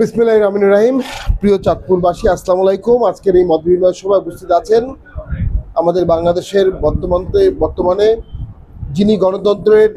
বিসমিল্লাহ রহমান রাহিম। প্রিয় চাঁদপুরবাসী, আসসালামু আলাইকুম। আজকের এই মত বিনিময় সভায় উপস্থিত আছেন আমাদের বাংলাদেশের বর্তমানে বর্তমানে যিনি গণতন্ত্রের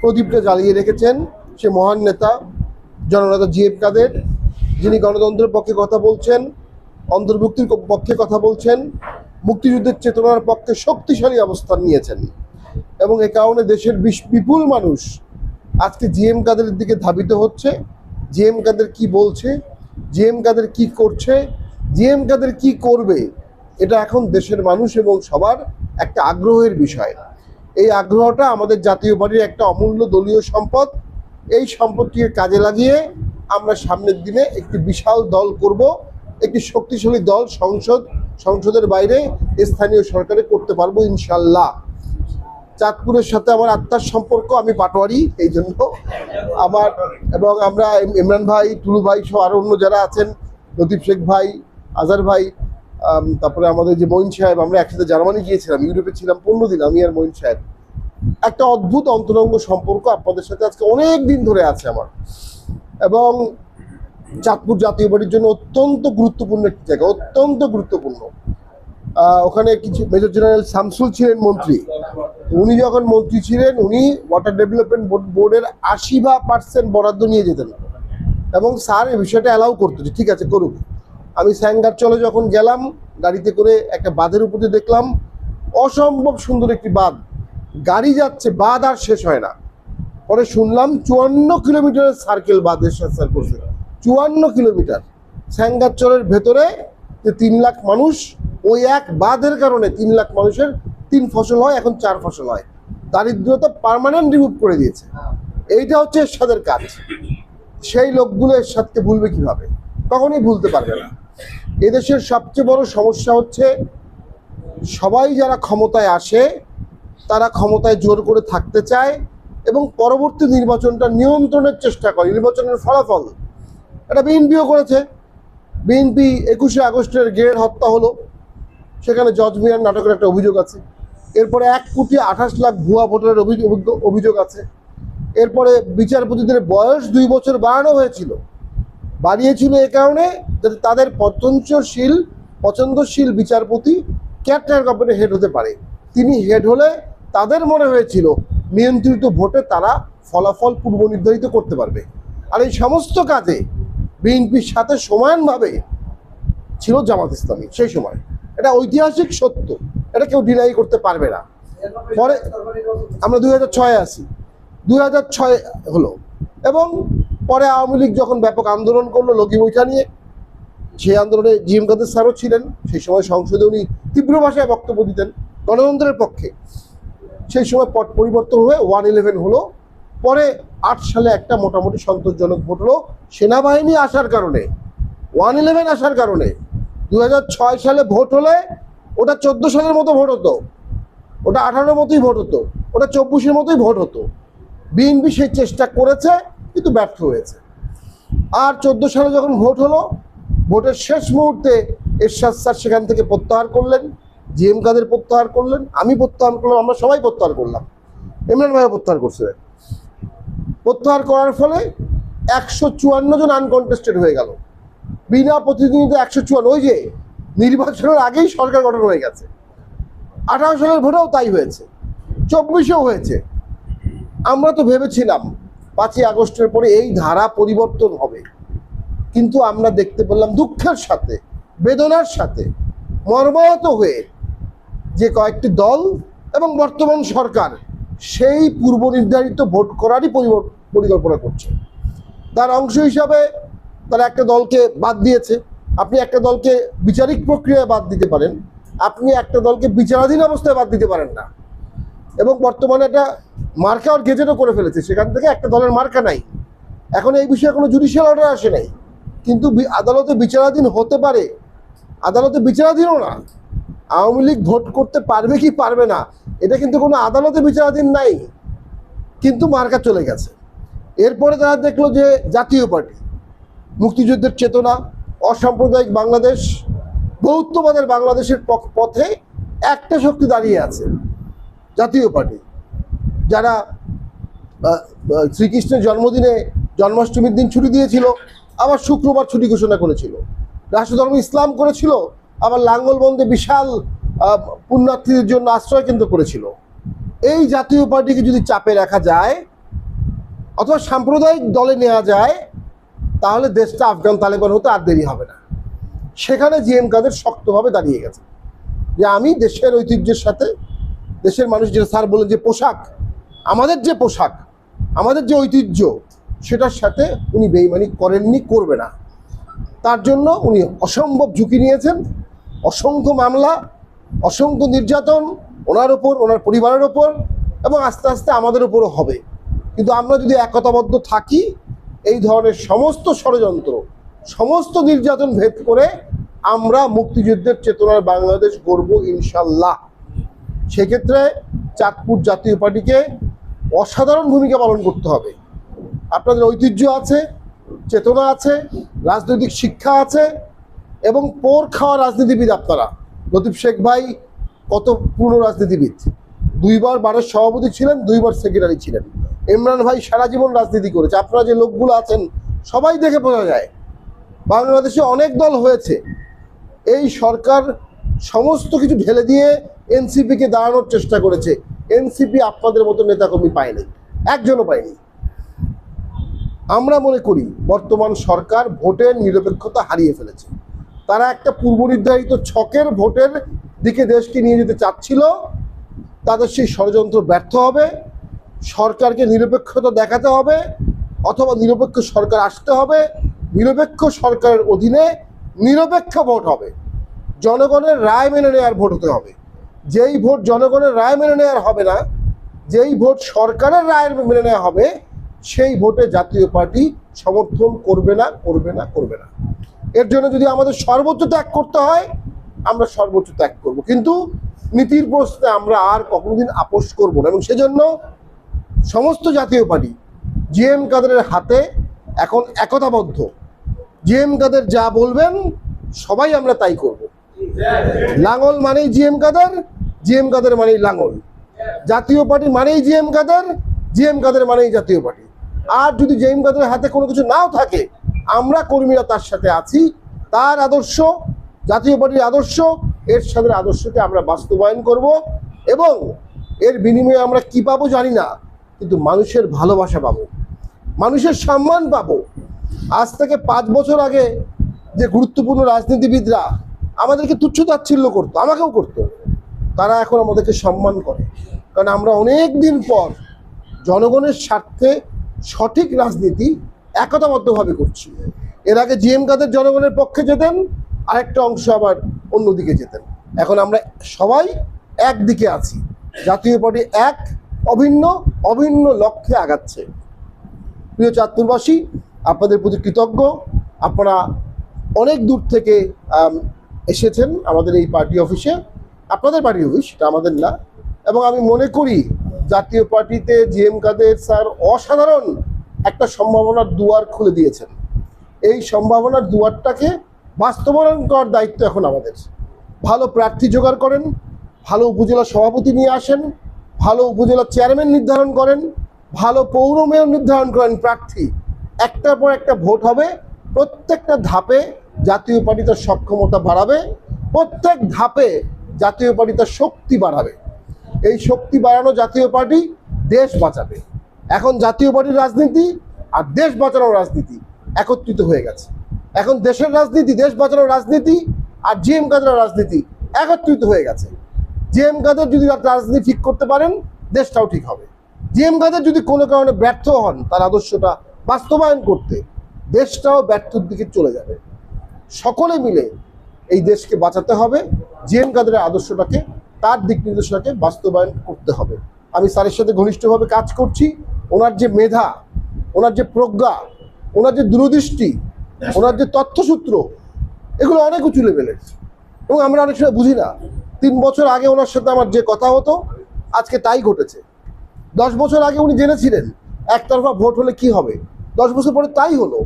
প্রদীপটা জ্বালিয়ে রেখেছেন, সে মহান নেতা, জননেতা জিএফ কাদের। যিনি গণতন্ত্রের পক্ষে কথা বলছেন, অন্তর্ভুক্তির পক্ষে কথা বলছেন, মুক্তিযুদ্ধের চেতনার পক্ষে শক্তিশালী অবস্থান নিয়েছেন। এবং এ কারণে দেশের বিপুল মানুষ আজকে জিএম কাদের দিকে ধাবিত হচ্ছে। জিএম কাদের কি বলছে, জিএম কাদের কি করছে, জিএম কাদের কি করবে, এটা এখন দেশের মানুষ এবং সবার একটা আগ্রহের বিষয়। এই আগ্রহটা আমাদের জাতীয় পার্টির একটা অমূল্য দলীয় সম্পদ। এই সম্পদটিকে কাজে লাগিয়ে আমরা সামনের দিনে একটি বিশাল দল করব, একটি শক্তিশালী দল সংসদ, সংসদের বাইরে স্থানীয় সরকারে করতে পারব ইনশাল্লাহ। চাঁদপুরের সাথে আমার আত্মার সম্পর্ক, আমি পাটোয়ারি, এই জন্য আমার এবং আমরা ইমরান ভাই, টুলু ভাই সহ আরও অন্য যারা আছেন, লতিফ শেখ ভাই আজার ভাই তারপরে আমাদের যে মঈন সাহেব, আমরা একসাথে জার্মানি গিয়েছিলাম, ইউরোপে ছিলাম পনেরো দিন, আমি আর মঈন সাহেব। একটা অদ্ভুত অন্তরঙ্গ সম্পর্ক আপনাদের সাথে আজকে অনেক দিন ধরে আছে আমার। এবং চাঁদপুর জাতীয় বাড়ির জন্য অত্যন্ত গুরুত্বপূর্ণ একটি জায়গা, অত্যন্ত গুরুত্বপূর্ণ। ওখানে কিছু মেজর জেনারেল শামসুল ছিলেন মন্ত্রী। উনি যখন মন্ত্রী ছিলেন, উনি ওয়াটার ডেভেলপমেন্ট বোর্ড বোর্ডের আশি বা পার্সেন্ট বরাদ্দ নিয়ে যেতেন। এবং স্যার এই বিষয়টা অ্যালাউ করতো যে, ঠিক আছে করুক আমি স্যাঙ্গার চলে যখন গেলাম, গাড়িতে করে একটা বাঁধের উপরে দেখলাম, অসম্ভব সুন্দর একটি বাঁধ। গাড়ি যাচ্ছে, বাঁধ আর শেষ হয় না। পরে শুনলাম চুয়ান্ন কিলোমিটারের সার্কেল বাঁধের স্যার করছে। চুয়ান্ন কিলোমিটার। স্যাঙ্গারচরের ভেতরে যে তিন লাখ মানুষ, ওই এক বাঁধের কারণে তিন লাখ মানুষের তিন ফসল হয়, এখন চার ফসল হয়। দারিদ্রতা পার্মানেন্ট রিমুভ করে দিয়েছে। এইটা হচ্ছে এরশাদের কাজ। সেই লোকগুলো এরশাদকে ভুলবে কীভাবে? কখনোই ভুলতে পারবে না। এদেশের সবচেয়ে বড় সমস্যা হচ্ছে, সবাই যারা ক্ষমতায় আসে, তারা ক্ষমতায় জোর করে থাকতে চায় এবং পরবর্তী নির্বাচনটা নিয়ন্ত্রণের চেষ্টা করে, নির্বাচনের ফলাফল। এটা বিএনপিও করেছে। বিএনপি একুশে আগস্টের গ্রেড হত্যা হলো। সেখানে জজ মিয়ার নাটকের একটা অভিযোগ আছে। এরপরে এক কোটি আঠাশ লাখ ভুয়া ভোটারের অভিযোগ আছে। এরপরে বিচারপতিদের বয়স দুই বছর বাড়ানো হয়েছিল। বাড়িয়েছিল এ কারণে যাতে তাদের পছন্দশীল পছন্দশীল বিচারপতি ক্যাটার গভর্নমেন্টের হেড হতে পারে। তিনি হেড হলে তাদের মনে হয়েছিল নিয়ন্ত্রিত ভোটে তারা ফলাফল পূর্ব নির্ধারিত করতে পারবে। আর এই সমস্ত কাজে বিএনপির সাথে সমানভাবে ছিল জামাত ইসলামী সেই সময়। এটা ঐতিহাসিক সত্য। এটা কেউ ডিনাই করতে পারবে না। পরে আমরা দুই হাজার ছয়ে আসি দুই হাজার ছয় হলো। এবং পরে আওয়ামী লীগ যখন ব্যাপক আন্দোলন করল লগি বৈঠা নিয়ে, সেই আন্দোলনে জিএম কাদের স্যারও ছিলেন। সেই সময় সংসদে উনি তীব্র ভাষায় বক্তব্য দিতেন গণতন্ত্রের পক্ষে। সেই সময় পট পরিবর্তন হয়ে ওয়ান ইলেভেন হলো। পরে আট সালে একটা মোটামুটি সন্তোষজনক ভোট হলো সেনাবাহিনী আসার কারণে। ওয়ান ইলেভেন আসার কারণে। দু সালে ভোট হলে ওটা চোদ্দ সালের মতো ভোট হতো। ওটা আঠারোর মতোই ভোট হতো। ওটা চব্বিশের মতোই ভোট হতো। বিএনপি সেই চেষ্টা করেছে, কিন্তু ব্যর্থ হয়েছে। আর চোদ্দ সালে যখন ভোট হলো, ভোটের শেষ মুহূর্তে এরশাদ স্যার সেখান থেকে প্রত্যাহার করলেন জি এম কাদের প্রত্যাহার করলেন, আমি প্রত্যাহার করলাম, আমরা সবাই প্রত্যাহার করলাম। ইমরান ভাইও প্রত্যাহার করছে। প্রত্যাহার করার ফলে একশো চুয়ান্ন জন আনকন্টেস্টেড হয়ে গেল। বিনা প্রতিদ্বন্দ্বিতা একশো চুয়ান্ন, ওই যে নির্বাচনের আগেই সরকার গঠন হয়ে গেছে। আঠারো সালের ভোটেও তাই হয়েছে। চব্বিশেও হয়েছে। আমরা তো ভেবেছিলাম পাঁচই আগস্টের পরে এই ধারা পরিবর্তন হবে। কিন্তু আমরা দেখতে পেলাম দুঃখের সাথে, বেদনার সাথে, মর্মাহত হয়ে যে কয়েকটি দল এবং বর্তমান সরকার সেই পূর্ব নির্ধারিত ভোট করারই পরিকল্পনা করছে। তার অংশ হিসাবে তারা একটা দলকে বাদ দিয়েছে। আপনি একটা দলকে বিচারিক প্রক্রিয়ায় বাদ দিতে পারেন, আপনি একটা দলকে বিচারাধীন অবস্থায় বাদ দিতে পারেন না। এবং বর্তমানে একটা মার্কা আর গেজেটও করে ফেলেছে, সেখান থেকে একটা দলের মার্কা নাই। এখন এই বিষয়ে কোনো জুডিশিয়াল অর্ডার আসে নাই। কিন্তু আদালতে বিচারাধীন হতে পারে। আদালতে বিচারাধীনও না। আওয়ামী লীগ ভোট করতে পারবে কি পারবে না, এটা কিন্তু কোনো আদালতে বিচারাধীন নাই। কিন্তু মার্কা চলে গেছে। এরপরে তারা দেখল যে জাতীয় পার্টি, মুক্তিযুদ্ধের চেতনা অসাম্প্রদায়িক বাংলাদেশ, বৌদ্ধবাদের বাংলাদেশের পথে একটা শক্তি দাঁড়িয়ে আছে, জাতীয় পার্টি। যারা শ্রীকৃষ্ণের জন্মদিনে জন্মাষ্টমীর দিন ছুটি দিয়েছিল, আবার শুক্রবার ছুটি ঘোষণা করেছিল। রাষ্ট্রধর্ম ইসলাম করেছিল, আবার লাঙ্গলবন্দে বিশাল পুণ্যার্থীদের জন্য আশ্রয় কেন্দ্র করেছিল। এই জাতীয় পার্টিকে যদি চাপে রাখা যায়, অথবা সাম্প্রদায়িক দলে নেওয়া যায় তাহলে দেশটা আফগান তালেবান হতে আর দেরি হবে না। সেখানে জিএম কাদের শক্তভাবে দাঁড়িয়ে গেছে। যে আমি দেশের ঐতিহ্যের সাথে, দেশের মানুষ যেটা স্যার বলেন যে পোশাক, আমাদের যে পোশাক, আমাদের যে ঐতিহ্য, সেটার সাথে উনি বেইমানি করেননি, করবে না। তার জন্য উনি অসম্ভব ঝুঁকি নিয়েছেন, অসংখ্য মামলা, অসংখ্য নির্যাতন ওনার ওপর, ওনার পরিবারের ওপর, এবং আস্তে আস্তে আমাদের ওপরও হবে। কিন্তু আমরা যদি একতাবদ্ধ থাকি এই ধরনের সমস্ত ষড়যন্ত্র, সমস্ত নির্যাতন ভেদ করে আমরা মুক্তিযুদ্ধের চেতনার বাংলাদেশ গড়ব ইনশাল্লাহ। সেক্ষেত্রে চাঁদপুর জাতীয় পার্টিকে অসাধারণ ভূমিকা পালন করতে হবে। আপনাদের ঐতিহ্য আছে, চেতনা আছে, রাজনৈতিক শিক্ষা আছে এবং পোর খাওয়া রাজনীতিবিদ আপনারা। লতিফ শেখ ভাই কত পুরনো রাজনীতিবিদ? দুইবার বারের সভাপতি ছিলেন, দুইবার সেক্রেটারি ছিলেন। ইমরান ভাই সারা জীবন রাজনীতি করেছে। আপনারা যে লোকগুলো আছেন, সবাই দেখে বোঝা যায়, বাংলাদেশে অনেক দল হয়েছে। এই সরকার সমস্ত কিছু ঢেলে দিয়ে এনসিপিকে দাঁড়ানোর চেষ্টা করেছে। এনসিপি আপনাদের মতো নেতাকর্মী পায়নি, একজনও পায়নি। আমরা মনে করি, বর্তমান সরকার ভোটের নিরপেক্ষতা হারিয়ে ফেলেছে। তারা একটা পূর্ব নির্ধারিত ছকের ভোটের দিকে দেশকে নিয়ে যেতে চাচ্ছিল তাদের সেই ষড়যন্ত্র ব্যর্থ হবে, সরকারকে নিরপেক্ষতা দেখাতে হবে, অথবা নিরপেক্ষ সরকার আসতে হবে, নিরপেক্ষ সরকারের অধীনে নিরপেক্ষ ভোট হবে। জনগণের রায় মেনে নেওয়ার ভোট হতে হবে। যেই ভোট জনগণের রায় মেনে নেওয়ার হবে না, যেই ভোট সরকারের রায় মেনে নেওয়া হবে, সেই ভোটে জাতীয় পার্টি সমর্থন করবে না করবে না করবে না। এর জন্য যদি আমাদের সর্বোচ্চ ত্যাগ করতে হয়, আমরা সর্বোচ্চ ত্যাগ করব। কিন্তু নীতির প্রশ্নে আমরা আর কখনোদিন আপোষ করব না এবং সেজন্য সমস্ত জাতীয় পার্টি, জিএম কাদেরের হাতে এখন একতাবদ্ধ। জিএম কাদের যা বলবেন, সবাই আমরা তাই করব। লাঙ্গল মানেই জি জিএম কাদের জিএম কাদের মানেই লাঙ্গল জাতীয় পার্টি মানেই জি জিএম কাদের জিএম কাদের মানেই জাতীয় পার্টি। আর যদি জিএম কাদের হাতে কোনো কিছু নাও থাকে, আমরা কর্মীরা তার সাথে আছি, তার আদর্শ, জাতীয় পার্টির আদর্শ এর সাথে আদর্শকে আমরা বাস্তবায়ন করব এবং এর বিনিময়ে আমরা কি পাবো জানি না, কিন্তু মানুষের ভালোবাসা পাবো। মানুষের সম্মান পাবো। আজ থেকে পাঁচ বছর আগে যে গুরুত্বপূর্ণ রাজনীতিবিদরা আমাদেরকে তুচ্ছ তাচ্ছিল্য করতো, আমাকেও করতো, তারা এখন আমাদেরকে সম্মান করে। কারণ আমরা অনেক দিন পর জনগণের স্বার্থে সঠিক রাজনীতি একতাবদ্ধভাবে করছি। এর আগে জিএম কাদের জনগণের পক্ষে যেতেন আরেকটা অংশ আবার অন্যদিকে যেতেন। এখন আমরা সবাই একদিকে আছি। জাতীয় পার্টি এক, অভিন্ন অভিন্ন লক্ষ্যে আগাচ্ছে। প্রিয় চাঁদপুরবাসী, আপনাদের প্রতি কৃতজ্ঞ। আপনারা অনেক দূর থেকে এসেছেন আমাদের এই পার্টি অফিসে। আপনাদের পার্টি অফিস এটা আমাদের না। এবং আমি মনে করি জাতীয় পার্টিতে জিএম কাদের স্যার অসাধারণ একটা সম্ভাবনার দুয়ার খুলে দিয়েছেন। এই সম্ভাবনার দুয়ারটাকে বাস্তবায়ন করার দায়িত্ব এখন আমাদের। ভালো প্রার্থী জোগাড় করেন, ভালো উপজেলা সভাপতি নিয়ে আসেন, ভালো উপজেলা চেয়ারম্যান নির্ধারণ করেন, ভালো পৌর মেয়র নির্ধারণ করেন প্রার্থী। একটার পর একটা ভোট হবে, প্রত্যেকটা ধাপে জাতীয় পার্টি তার সক্ষমতা বাড়াবে, প্রত্যেক ধাপে জাতীয় পার্টি তার শক্তি বাড়াবে। এই শক্তি বাড়ানো জাতীয় পার্টি দেশ বাঁচাবে। এখন জাতীয় পার্টির রাজনীতি আর দেশ বাঁচানোর রাজনীতি একত্রিত হয়ে গেছে। এখন দেশের রাজনীতি, দেশ বাঁচানোর রাজনীতি আর জিএম কাদের রাজনীতি একত্রিত হয়ে গেছে। জিএম কাদের যদি রাজনীতি ঠিক করতে পারেন, দেশটাও ঠিক হবে। জিএম কাদের যদি কোনো কারণে ব্যর্থ হন, তার আদর্শটা বাস্তবায়ন করতে, দেশটাও ব্যর্থর দিকে চলে যাবে। সকলে মিলে এই দেশকে বাঁচাতে হবে জিএম কাদের আদর্শটাকে, তার দিক নির্দেশনাকে বাস্তবায়ন করতে হবে। আমি স্যারের সাথে ঘনিষ্ঠভাবে কাজ করছি, ওনার যে মেধা, ওনার যে প্রজ্ঞা, ওনার যে দূরদৃষ্টি ওনার যে তথ্যসূত্র এগুলো অনেক উঁচু লেভেলের। এবং আমরা অনেক সময় বুঝি না। তিন বছর আগে ওনার সাথে আমার যে কথা হতো আজকে তাই ঘটেছে। দশ বছর আগে উনি জেনেছিলেন একতরফা ভোট হলে কি হবে। দশ বছর পরে তাই হলো।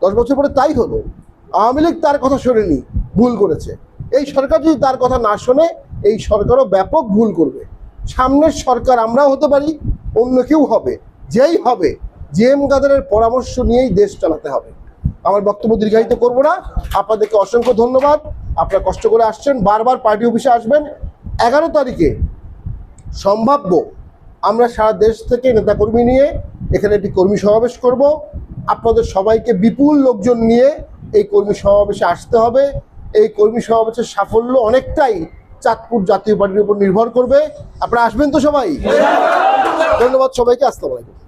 দশ বছর পরে তাই হলো। আওয়ামী লীগ তার কথা শোনেনি ভুল করেছে। এই সরকার যদি তার কথা না শোনে এই সরকারও ব্যাপক ভুল করবে। সামনের সরকার আমরাও হতে পারি অন্য কেউ হবে। যেই হবে জেএম কাদারের পরামর্শ নিয়েই দেশ চালাতে হবে। আমার বক্তব্য দীর্ঘায়িত করব না। আপনাদেরকে অসংখ্য ধন্যবাদ। আপনারা কষ্ট করে আসছেন, বারবার পার্টি অফিসে আসবেন। এগারো তারিখে সম্ভাব্য আমরা সারা দেশ থেকে নেতাকর্মী নিয়ে এখানে একটি কর্মী সমাবেশ করব। আপনাদের সবাইকে বিপুল লোকজন নিয়ে এই কর্মী সমাবেশে আসতে হবে। এই কর্মী সমাবেশের সাফল্য অনেকটাই চাঁদপুর জাতীয় পার্টির উপর নির্ভর করবে। আপনারা আসবেন তো সবাই? ধন্যবাদ সবাইকে, আসসালামু আলাইকুম।